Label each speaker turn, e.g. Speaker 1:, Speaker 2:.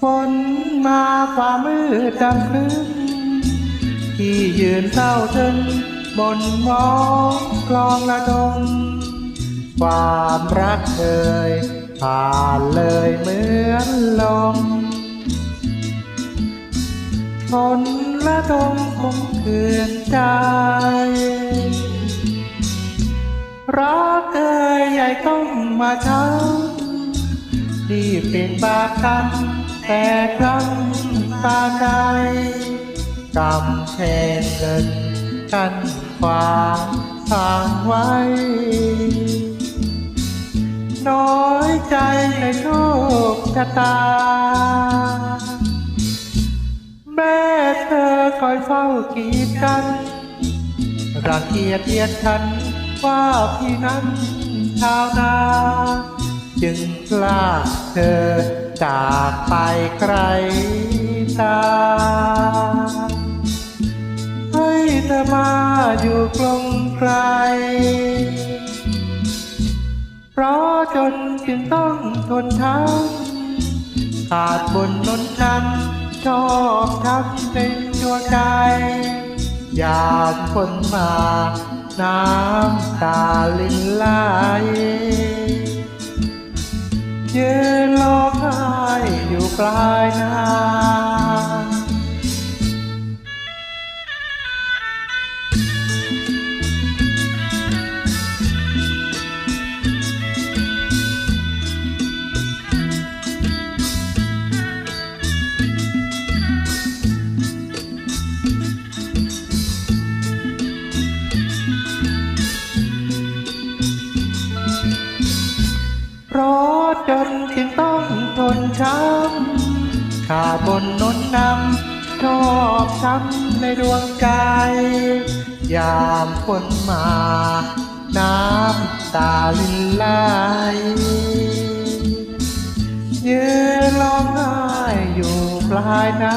Speaker 1: ฝนมาความมืดดำครึ้มที่ยืนเศร้าซึมบนมองกลองละดงความรักเคยผ่านเลยเหมือนลมทนละดมคงเคืนใจ รักเอ่ยใหญ่ต้องมาช้ำที่เป็นบาปกัน แต่ครั้งตาใดกำแพงเงินกันความทางไว้ น้อยใจในโชคชะตา แม่เธอคอยเฝ้ากีดกันรังเกียจเกียดฉันว่าพี่นั้นชาวนา จึงลากเธอจากไปไกลตา ให้เธอมาอยู่กลงไกลเพราะจนจึงต้องทนช้ำขาดบนนนช้ำชอบช้ำในตัวใจ ยามคนมา น้ำตาลินไหล ยืนรองไห้อยู่ปลายนา อจนจึงต้องทนช้ำขาบนนนนำชอบช้ำในดวงใจ ยามฝนมา น้ำตาลินไหลยืนร้องไห้อยู่ปลายนา